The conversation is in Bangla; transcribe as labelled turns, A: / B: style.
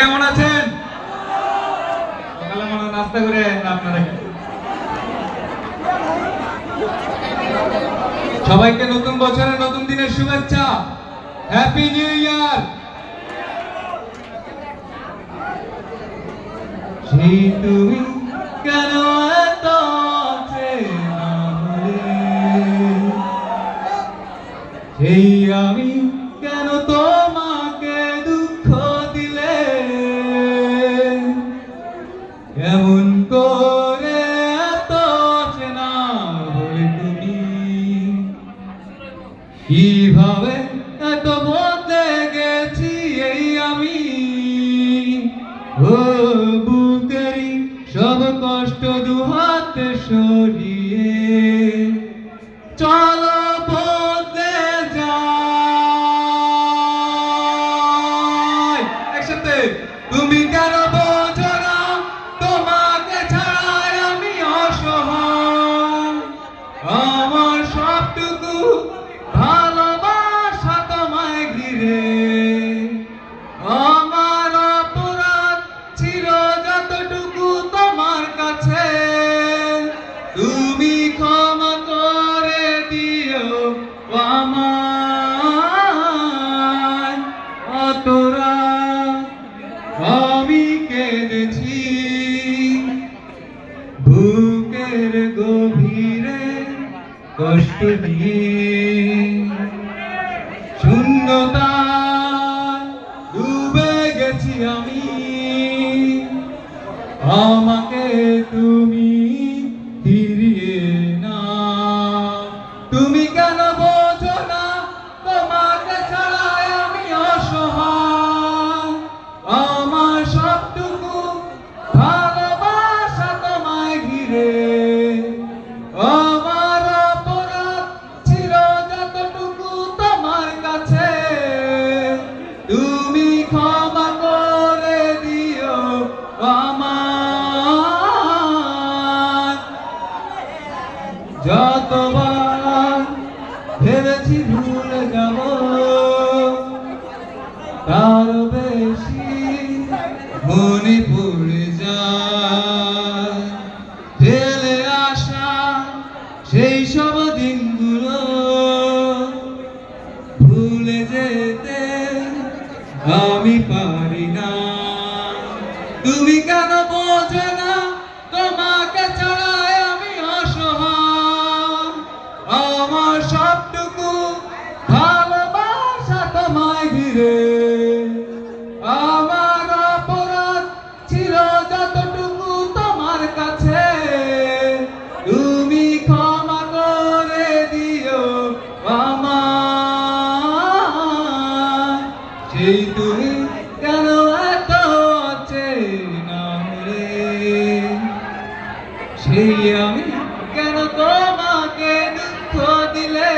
A: কেমন আছেন? সকালে মনে নাস্তা করে আপনারা সবাইকে নতুন বছরের নতুন দিনের শুভেচ্ছা। হ্যাপি নিউ ইয়ার তুমি কেন এত সেই আমি কীভাবে এত গেছি এই আমি? সব কষ্ট দুহাতে সরিয়ে সবটুকু ভালোবাসা তোমায় ঘিরে। আমার অপরাধ ছিল যতটুকু তোমার কাছে। তুমি ক্ষমা করে দিও আমায়। অতরা আমি কেঁদেছি। বুকের গভীরে কষ্ট নিয়ে শূন্যতা ডুবে গেছি আমি। আমাকে তুমি যতবার ভেবেছি ভুলে যাব। তার বেশি মনে পড়ে যায়। ঢেলে আসা, সেই সব দিনগুলো ভুলে যেতে আমি পারি না। তুমি কেন সেই তুমি কেন এত রে? সেই আমি কেন তোমাকে দুঃখ দিলে?